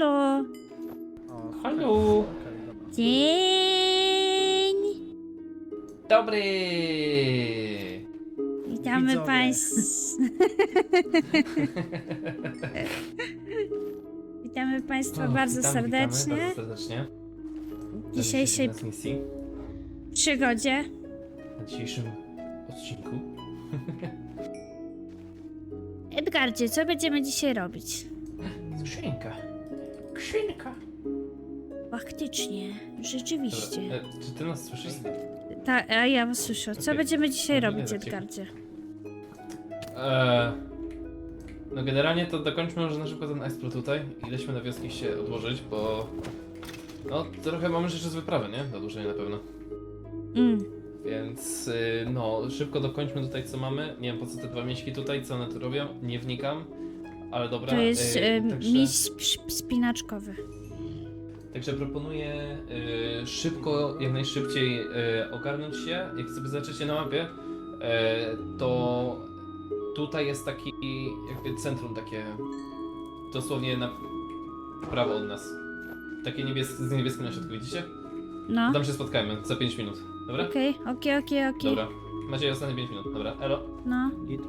Halo. O, Halo. okej, dobra. Dzień. Dobry! Witamy Widzowie. państwa. Witamy państwa O, bardzo witamy, serdecznie Witamy, bardzo serdecznie. w dzisiejszej przygodzie. na dzisiejszym odcinku. Edgardzie, co będziemy dzisiaj robić? Skrzynka. Skrzynka. Faktycznie, rzeczywiście. E, czy ty nas słyszysz? Ta, a ja was słyszę. Co Okej. będziemy dzisiaj No, robić, raczej. Edgardzie? E, no generalnie to dokończmy może na szybko ten explore tutaj i lećmy na wioski się odłożyć, bo... No, trochę mamy rzeczy z wyprawy, nie? Do odłożenia na pewno. Mm. Więc y, no, szybko dokończmy tutaj co mamy. Nie wiem po co te dwa miśki tutaj, co one tu robią, nie wnikam. Ale dobra. To jest y, także, miś sp- spinaczkowy. także proponuję y, szybko, jak najszybciej ogarnąć się. Jak sobie zobaczycie na mapie, to tutaj jest taki jakby centrum takie dosłownie na prawo od nas. Takie niebieskie, z niebieskim na środku, widzicie? No. Tam się spotkajmy za 5 minut. Dobra? Okej, okej, okej, okej. Dobra. Macie ostatnie 5 minut. Dobra, elo. No. Git.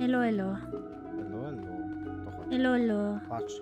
Elo, elo. Elo, elo. To chodź. Elo, elo. Patrz,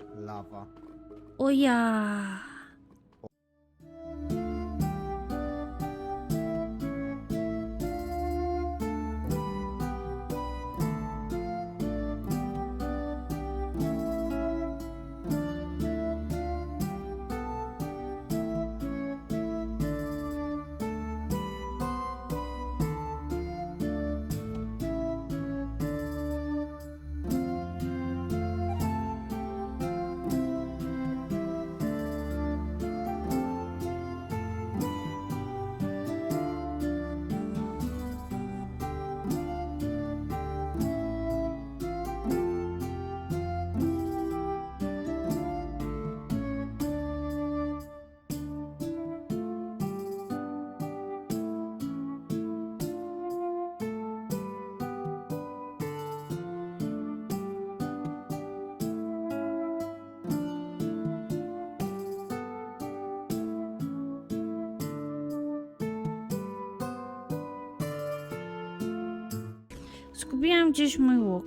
Zgubiłam gdzieś mój łuk.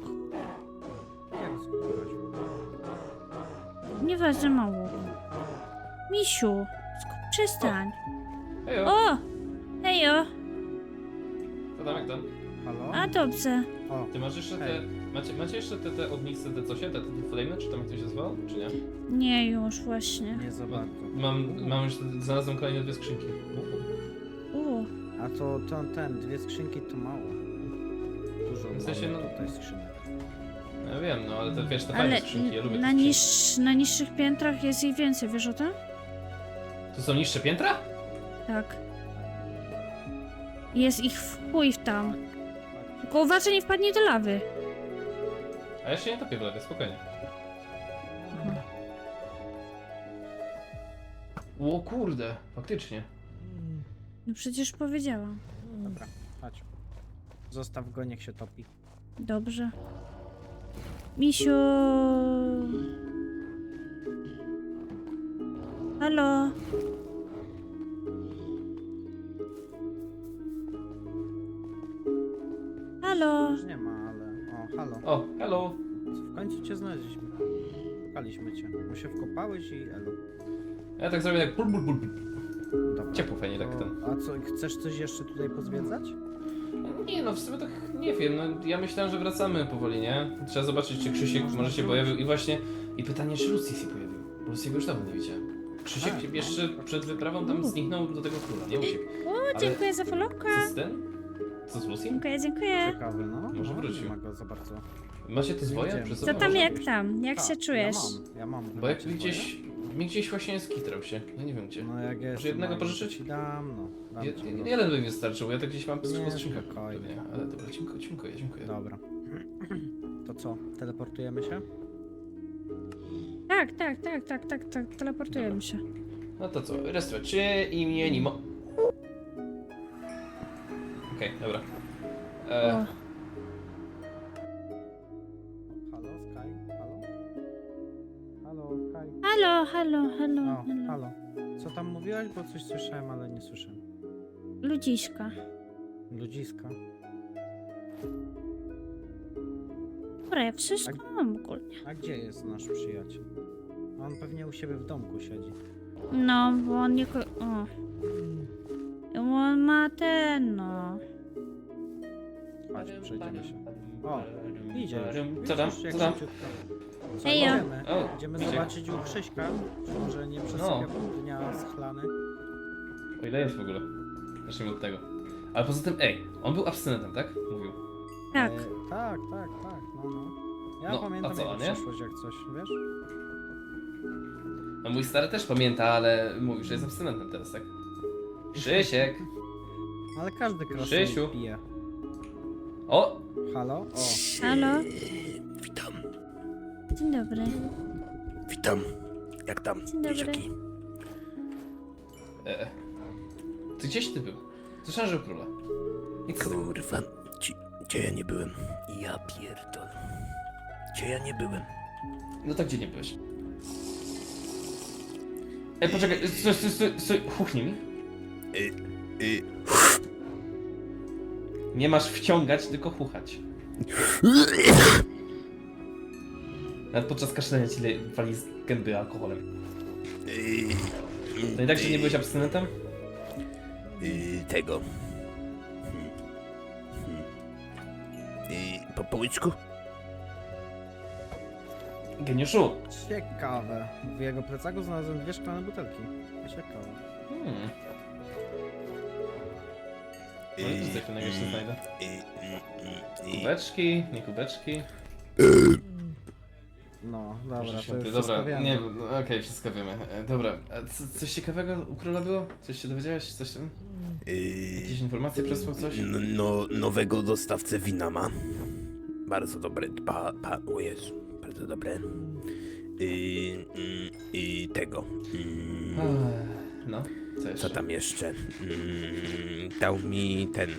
Jak zgubiłaś? Nieważne, mam łuk. Misiu, sk- przestań. Hejo. O! Hejo! Co tam, jak tam? Halo? A dobrze. O, Ty masz jeszcze te... Macie, macie jeszcze te, te co się, te, te flamey, czy tam jak to się nazywało, czy nie? Nie już właśnie. nie za bardzo. Mam, mam już, znalazłem kolejne dwie skrzynki. U, A to, to ten, dwie skrzynki to mało. Dużo W sensie, mało no- tutaj skrzynek. Ja wiem, no ale te wiesz, te fajne ale skrzynki, ja lubię na, te skrzynki. niż, na niższych piętrach jest ich więcej, wiesz o tym? To są niższe piętra? Tak. Jest ich wpływ tam. Tylko uważaj, nie wpadnie do lawy. A ja się nie topię w lewie, spokojnie. O kurde, faktycznie. No przecież powiedziałam. Dobra, chodź. Zostaw go, niech się topi. Dobrze. Misiu. Halo. Halo. Już nie ma, ale... O, halo. O, hello. W końcu cię znaleźliśmy. Szukaliśmy cię. Bo się wkopałeś i elo. Ja tak zrobię tak bul, bul, bul. Dobra. Ciepło fajnie tak To- ten. A co, chcesz coś jeszcze tutaj pozwiedzać? Nie no, w sumie tak nie wiem, no ja myślałem, że wracamy powoli, nie? Trzeba zobaczyć, czy Krzysiek może się pojawił i właśnie... I pytanie, czy Lucy się pojawił, bo Lucy'ego już dawno nie widziałem. Krzysiek Tak, no, jeszcze przed wyprawą tam zniknął do tego króla, nie uciekł. O, Ale- dziękuję za followka. Co z tym? Co z Lucy? Dziękuję, dziękuję. Ciekawy, no. Może no, wrócił. Nie ma go za bardzo. Macie te zwoje Widziałem. przy Co sobie? tam, Może jak być. tam? Jak Tak, się czujesz? Ja mam, ja mam. Bo jak Macie gdzieś, mi gdzieś właśnie skitrał się, ja nie wiem gdzie. No jak jest. jednego pożyczyć? Ci dam, no. Dam Je, ci je- go. jeden by mi wystarczył, bo ja tak gdzieś mam Nie, po skrzynkach spokojnie. pewnie. Ale dobra, dziękuję, dziękuję, dziękuję. Dobra. To co? Teleportujemy się? Tak, tak, tak, tak, tak, tak. Teleportujemy się. No to co, restore, czy imię Nimo? Okej, dobra. E, O, Halo, halo, halo, O, halo. halo. Co tam mówiłaś? Bo coś słyszałem, ale nie słyszałem. Ludziszka. Ludziska. Dobra, ja wszystko mam ogólnie. A gdzie jest nasz przyjaciel? On pewnie u siebie w domku siedzi. No, bo on nie... ko- O. On ma ten, no. Chodź, przejdziemy się. O, idzie już. Co tam? Widzisz, jak Co tam? szybciutko. Co, Ejo. idziemy? O, Idziemy idzie. zobaczyć u Krzyśka, czy może nie przesypia No. dnia schlany. O ile jest w ogóle? Zacznijmy od tego. Ale poza tym, ej, on był abstynentem, tak? Mówił. Tak. E, tak, tak, tak, no, no. Ja No, a pamiętam co, jego nie? przeszłość jak coś, wiesz? No mój stary też pamięta, ale mówi, że jest abstynentem teraz, tak? Krzysiek! Ale każdy Krzysiu. krosem pije. O! Halo? O, Halo? Dzień dobry. witam. Jak tam, Dzień dobry. dzieciaki? E, ty gdzieś ty był? Słyszałem, że króla. Co? Kurwa, gdzie, gdzie ja nie byłem? Ja pierdol. Gdzie ja nie byłem? No tak gdzie nie byłeś? Ej, poczekaj, stój, stój, stój, stój, huchnij mi. Y, y, Nie masz wciągać, tylko chuchać. Nawet podczas kaszlenia ci le- wali z gęby alkoholem. To i tak, że nie byłeś abstynentem? y, tego. Hmm. Hmm. Y, po połyczku? Geniuszu! ciekawe. W jego plecaku znalazłem dwie szklane butelki. Ciekawe. Hmm. No i coś takiego jeszcze znajdę. Kubeczki, nie kubeczki. No, dobra, to już dobra, wiemy. nie, no, okej, wszystko wiemy. E, Dobra, a co, coś ciekawego u króla było? Coś się dowiedziałeś? Coś tam? Jakieś Y, informacje przesłał coś? no, no, nowego dostawcę wina ma. Bardzo dobre. Pa, pa, o Jezu, bardzo dobre. I, i, i tego. Mm, Ech, No, co jeszcze? Co tam jeszcze? Mm, dał mi ten.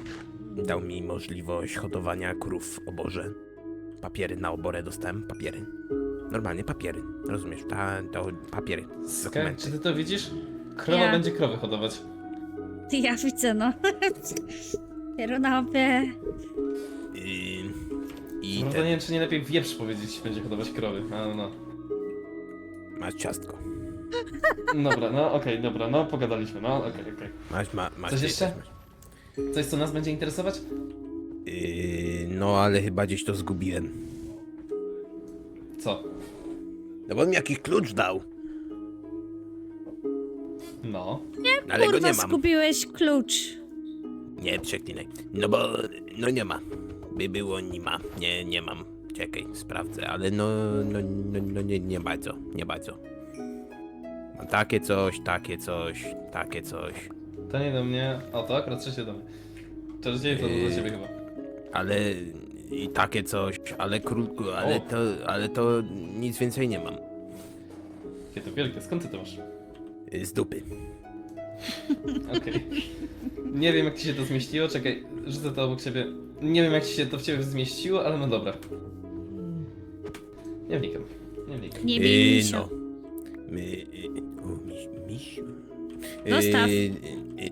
Dał mi możliwość hodowania krów w oborze. Papiery na oborę dostałem, papiery. Normalnie papiery, rozumiesz? Ta, to papiery, Skaj, dokumenty. czy ty to widzisz? Krowa Ja. będzie krowy hodować. Ty, ja widzę, no. Pierunopie. I, i Prawda ten, nie wiem, czy nie lepiej wieprz powiedzieć, będzie hodować krowy. No, no. masz ciastko. Dobra, no okej, dobra, no pogadaliśmy, no okej, okej. Masz, ma, masz Coś jeszcze? masz. Coś, co nas będzie interesować? Yy, no ale chyba gdzieś to zgubiłem. Co? No bo on mi jakiś klucz dał, No. ale go Kurwa, nie mam. zgubiłeś klucz. Nie przeklinaj. No bo, no nie ma. By było, nie ma. Nie, nie mam. Czekaj, sprawdzę, ale no, no, no, no nie, nie bardzo, nie bardzo. Mam takie coś, takie coś, takie coś, To nie do mnie. O, to akurat trzecie do mnie. Czarodzieje to do ciebie chyba. ale i takie coś, ale krótko, ale O. to, ale to nic więcej nie mam. Jakie to wielkie, skąd ty to masz? Y, Z dupy. Okej. Nie wiem jak ci się to zmieściło, czekaj, rzucę to obok siebie. Nie wiem jak ci się to w ciebie zmieściło, ale no dobra. Nie wnikam. Nie wnikam. Nie bij Y, misio. no. My, y, o, miś, miś. Dostaw. Y, y, y,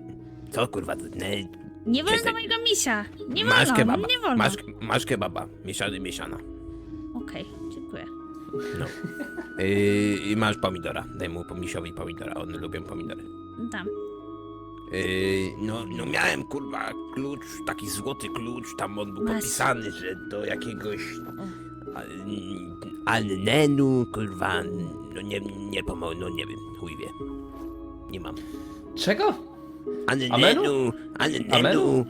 co kurwa, ne, Nie wolno Czekaj. mojego misia. Nie masz wolno, kebaba, nie wolno. masz, masz kebaba, mieszany, mieszana. Okej, dziękuję. No. Yy, I masz pomidora. Daj mu misiowi pomidora. One lubią pomidory. Dam. Yy, no, no miałem kurwa klucz, taki złoty klucz, tam on był Masz. podpisany, że do jakiegoś a- Annenu, kurwa, no nie, nie pomogę, no nie wiem, chuj wie. Nie mam. Czego? Annenu, Amenu? Annenu.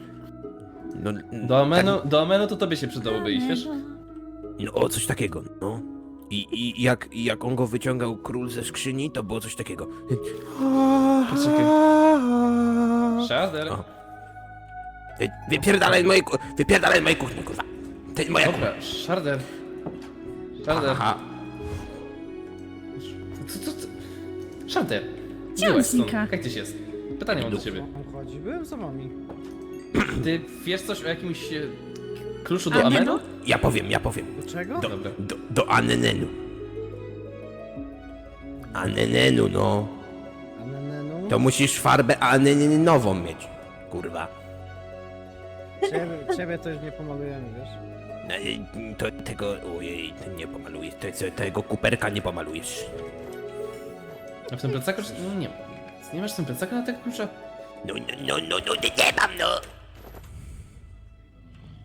No, Do amenu, Tak, do amenu to tobie się przydałoby iść, wiesz? no o, coś takiego, no. I, i jak, i jak on go wyciągał król ze skrzyni, to było coś takiego. Poczekaj. Shader. O. Wypierdalaj z mojej, ku- wypierdalaj z mojej kuchni, kurwa. To jest moja kuchnia. Dobra, Sharder. Sharder. Aha. Co, co, co? Sharder. Gdzie on stąd. znika? Jak tyś jest? Pytanie mam do ciebie. On chodzi, byłem za wami. Ty wiesz coś o jakimś e, kluczu do Amenu? Ja powiem, ja powiem. Do czego? Do, Dobra. do, do Annenu. Anenenu, no. Anenenu? To musisz farbę anenenową mieć. Kurwa. Ciebie, ciebie to już nie pomalujemy, wiesz? No, i To tego, ojej, to nie pomalujesz, te- tego kuperka nie pomalujesz. A w tym plecaku, czy- no nie Nie masz w tym plecaku na te klucze? No, no, no, no, no, nie, nie mam, no.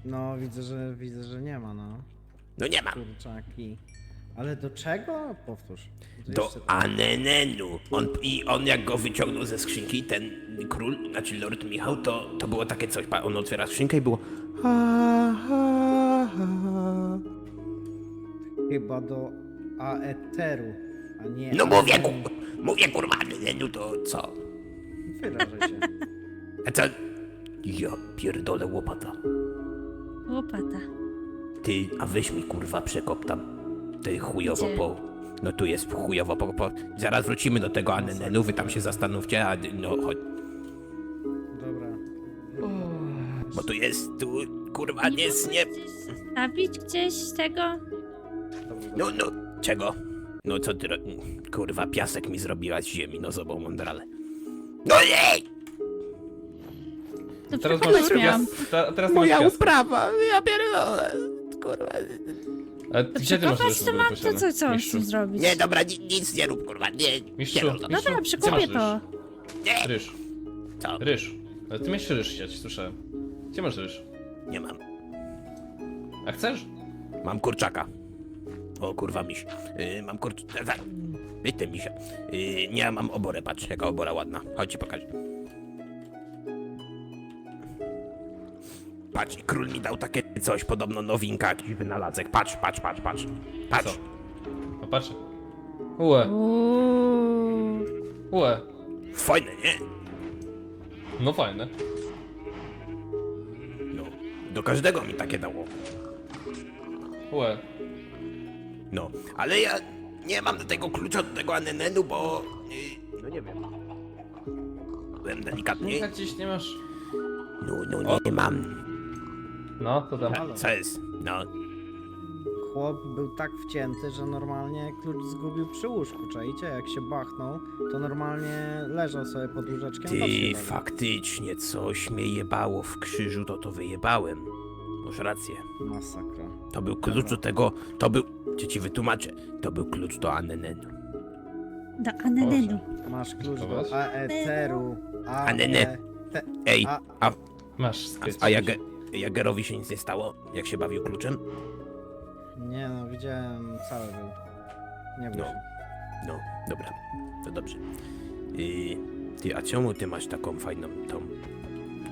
No, widzę, że widzę, że nie ma, no. No nie mam. Kurczaki. Ale do czego? Powtórz. To Do jeszcze- Anenenu. On, I on jak go wyciągnął ze skrzynki, ten król, znaczy Lord Michał, to, to było takie coś. pa- On otwiera skrzynkę i było... Ha, ha, ha. Chyba do Aeteru, a nie... No mówię, ku, mówię kurwa Anenenu, to co? Wyrażę się. A co? Ja pierdolę łopata. Łopata. Ty, a weź mi kurwa przekop tam. Ty chujowo Gdzie? po... No tu jest chujowo po, po... Zaraz wrócimy do tego Anenenu, wy tam się zastanówcie, a no chodź. Dobra. Bo tu jest, tu kurwa nie, nie... Stawić gdzieś tego? No, no, czego? No co ty, ro- kurwa, piasek mi zrobiła z ziemi, no zobą mądrale. No jej! To Teraz przekonać masz miałam. pias, ta, teraz masz piasek. uprawa, ja pierdolę, kurwa. Ale To gdzie ty masz przekopać to już mam, to co, co mam z tym zrobić? Nie, dobra, ni, nic nie rób, kurwa, nie, Mistrzu, nie rób. mistrzu, Dobra, gdzie masz to. Nie, Ryż, co? ryż. Ale ty miałeś ryż siać, słyszałem. Gdzie masz ryż? Nie mam, A chcesz? mam kurczaka. O, kurwa, miś. Yy, mam kurczaka, Wyjdź misia. Yy, nie, mam oborę, patrz, jaka obora ładna. Chodź ci pokażę. Patrz, król mi dał takie coś, podobno nowinka, jakiś wynalazek. Patrz, patrz, patrz, patrz. Patrz. Co? No patrzę. Ue, Uuu. ue. Fajne, nie? No fajne. No, do każdego mi takie dało. Ue. No, ale ja nie mam do tego klucza do tego anenenu, bo... Yy, no nie wiem. Byłem delikatny. Jak gdzieś nie masz... No, no nie mam. No, to tam. Co jest? No, Chłop był tak wcięty, że normalnie klucz zgubił przy łóżku, czajcie? Jak się bachnął, to normalnie leżał sobie pod łóżeczkiem. ty faktycznie coś mnie jebało w krzyżu, to to wyjebałem. Masz rację. Masakra. To był klucz do tego, to był... Cię ci wytłumaczę. To był klucz do anenenu. Do Anenenu. Masz klucz do? Aeteru. Anene. Te... Ej, A- a, Masz a, skryć. a Jage, Jagerowi się nic nie stało, jak się bawił kluczem? Nie no, widziałem, cały był. Nie bój No. No, dobra, to dobrze. Yy, ty, a czemu ty masz taką fajną tą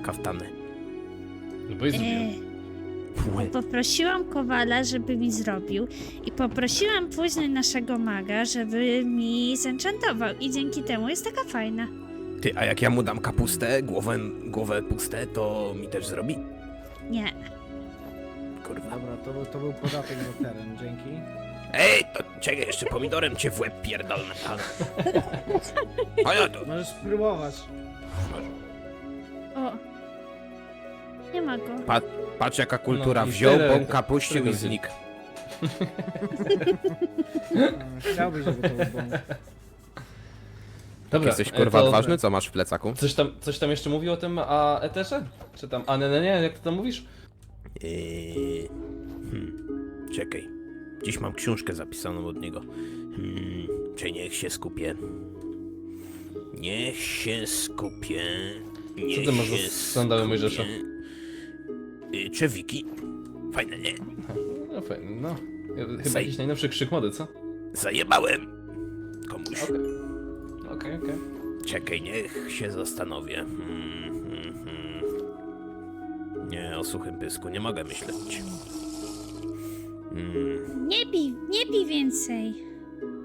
kaftanę? No bo i zrobiłem. E, poprosiłam Kowala, żeby mi zrobił i poprosiłam później naszego maga, żeby mi zenchantował i dzięki temu jest taka fajna. Ty, a jak ja mu dam kapustę, głowę, głowę puste, to mi też zrobi? Nie. Kurwa. Dobra, to był, to był podatek za teren, dzięki. Ej, to czekaj, jeszcze pomidorem cię w łeb pierdolę. ale- A ja to... Możesz spróbować. Nie ma go. Pa, patrz jaka kultura, No i wziął, tyle, bąk kapuścił którego i znikł. No, Chciałbyś, żeby to był bąk. Dobra, Jesteś e, kurwa to- odważny, co masz w plecaku? Coś tam, coś tam jeszcze mówił o tym a Eterze? Czy tam Anenenie, jak ty tam mówisz? Yy, hmm, czekaj. Dziś mam książkę zapisaną od niego. Hmm, czy niech się skupię. Niech się skupię. Niech ty masz za sandały skupię. Czewiki. Fajne, nie? No fajnie, no. Chyba jakiś najnowszy krzyk mody, co? Zajebałem. Komuś. Okej. Okej, okej. Czekaj, niech się zastanowię. Hmm, hmm, hmm. Nie, o suchym pysku nie mogę myśleć. Hmm. Nie pij, nie pij więcej.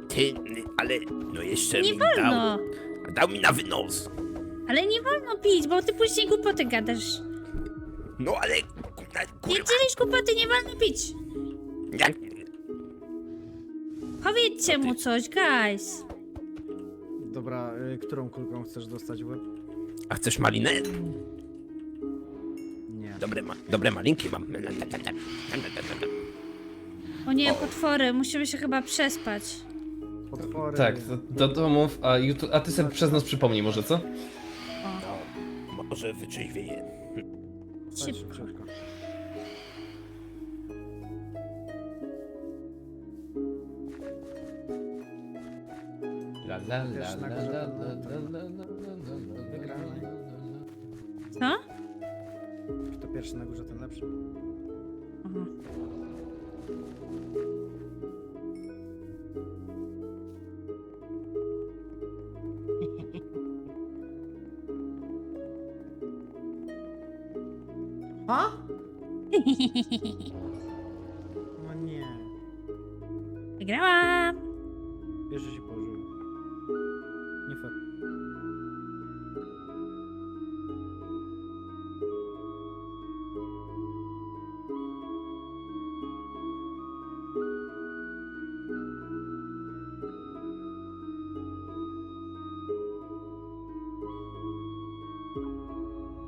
Ty, ale no jeszcze Nie mi dał. wolno. Dał mi na wynos. Ale nie wolno pić, bo ty później głupoty gadasz. No ale Nie dzielisz głupoty, nie wolno pić. Jak... Powiedzcie mu coś, guys. Dobra, y, którą kulką chcesz dostać w łeb? A chcesz malinę? Nie. Dobre, ma... Dobre malinki mam. O nie, potwory, musimy się chyba przespać. potwory. Tak, do, do domów, a, a ty sobie przez nas przypomnij może, co? No, może wyczerwieje. Chodź Szybko. szybciutko. La la la Wiesz, na la górze la la la la la la la la la. Co? Kto pierwszy na górze, ten lepszy. Aha. A? No nie. Wygrałam! Bierze się po